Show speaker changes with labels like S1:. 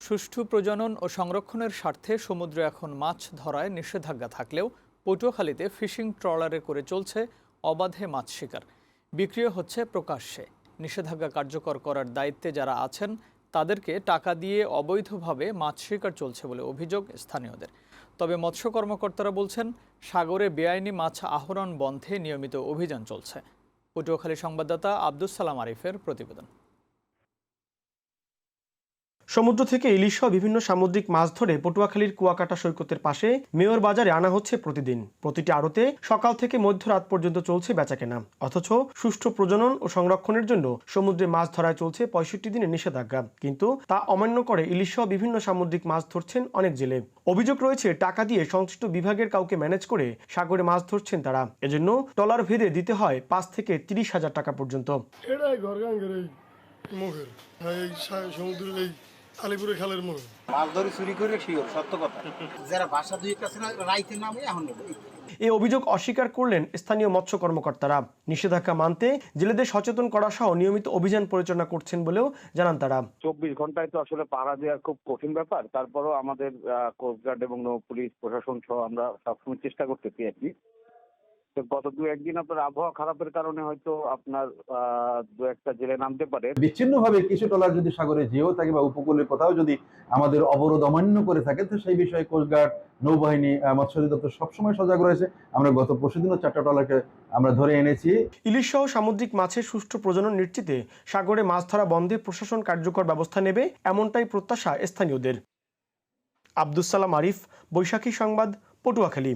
S1: সুষ্ঠু প্রজনন ও সংরক্ষণের স্বার্থে সমুদ্রে এখন মাছ ধরায় নিষেধাজ্ঞা থাকলেও পটুয়াখালীতে ফিশিং ট্রলারে করে চলছে অবাধে মাছ শিকার। বিক্রিও হচ্ছে প্রকাশ্যে। নিষেধাজ্ঞা কার্যকর করার দায়িত্বে যারা আছেন, তাদেরকে টাকা দিয়ে অবৈধভাবে মাছ শিকার চলছে বলে অভিযোগ স্থানীয়দের। তবে মৎস্য কর্মকর্তারা বলছেন, সাগরে বেআইনি মাছ আহরণ বন্ধে নিয়মিত অভিযান চলছে। পটুয়াখালী সংবাদদাতা আব্দুস সালাম আরিফের প্রতিবেদন।
S2: সমুদ্র থেকে ইলিশ বিভিন্ন সামুদ্রিক মাছ ধরে পটুয়াখালীর কুয়াকাটা সৈকতের পাশে মেয়র বাজারে আনা হচ্ছে প্রতিদিন। প্রতিটি আড়তে সকাল থেকে মধ্যরাত পর্যন্ত চলছে বেচাকেনা। অথচ সুষ্ঠু প্রজনন ও সংরক্ষণের জন্য সমুদ্রে মাছ ধরায় চলছে পঁয়ষট্টি দিনের নিষেধাজ্ঞা। কিন্তু তা অমান্য করে ইলিশ সহ বিভিন্ন সামুদ্রিক মাছ ধরছেন অনেক জেলে। অভিযোগ রয়েছে, টাকা দিয়ে সংশ্লিষ্ট বিভাগের কাউকে ম্যানেজ করে সাগরে মাছ ধরছেন তারা। এজন্য টলার ভেদে দিতে হয় পাঁচ থেকে তিরিশ হাজার টাকা পর্যন্ত।
S3: সমুদ্রের এই আলিপুরের খালের মুখ
S4: মাছ ধরে চুরি করে শিওর সত্য কথা।
S5: যারা বাসা দুই কাছে না রাইতে নামে এখন
S2: অভিযোগ অস্বীকার করলেন স্থানীয় মৎস্য কর্মকর্তারা। নিষেধাজ্ঞা মানতে জেলেদের সচেতন করা সহ নিয়মিত অভিযান পরিচালনা করছেন বলেও জানান তারা।
S6: চব্বিশ ঘন্টায় তো আসলে পাহারা দেওয়া খুব কঠিন ব্যাপার। তারপরও আমাদের কোস্টগার্ড এবং নৌ পুলিশ প্রশাসন সহ আমরা সবসময় চেষ্টা করতেছি আর কি। গত দু একদিন আপনার আবহাওয়া খারাপের কারণে হয়তো আপনার দু একটা জেলে নামতে পারে।
S7: বিচ্ছিন্নভাবে কিছু ট্রলার যদি সাগরে যেও থাকে বা উপকূলের কোথাও যদি আমাদের অবরোধ অমান্য করে থাকে তো সেই বিষয়ে কোস্টগার্ড নৌবাহিনী মৎস্য অধিদপ্তর সবসময় সজাগ রয়েছে। আমরা গত পরশুদিনও চারটা ট্রলারকে আমরা ধরে এনেছি।
S2: ইলিশ সহ সামুদ্রিক মাছের সুষ্ঠু প্রজনন নিশ্চিতে সাগরে মাছ ধরা বন্ধে প্রশাসন কার্যকর ব্যবস্থা নেবে এমনটাই প্রত্যাশা স্থানীয়দের। আব্দুস সালাম আরিফ বৈশাখী সংবাদ পটুয়াখালী।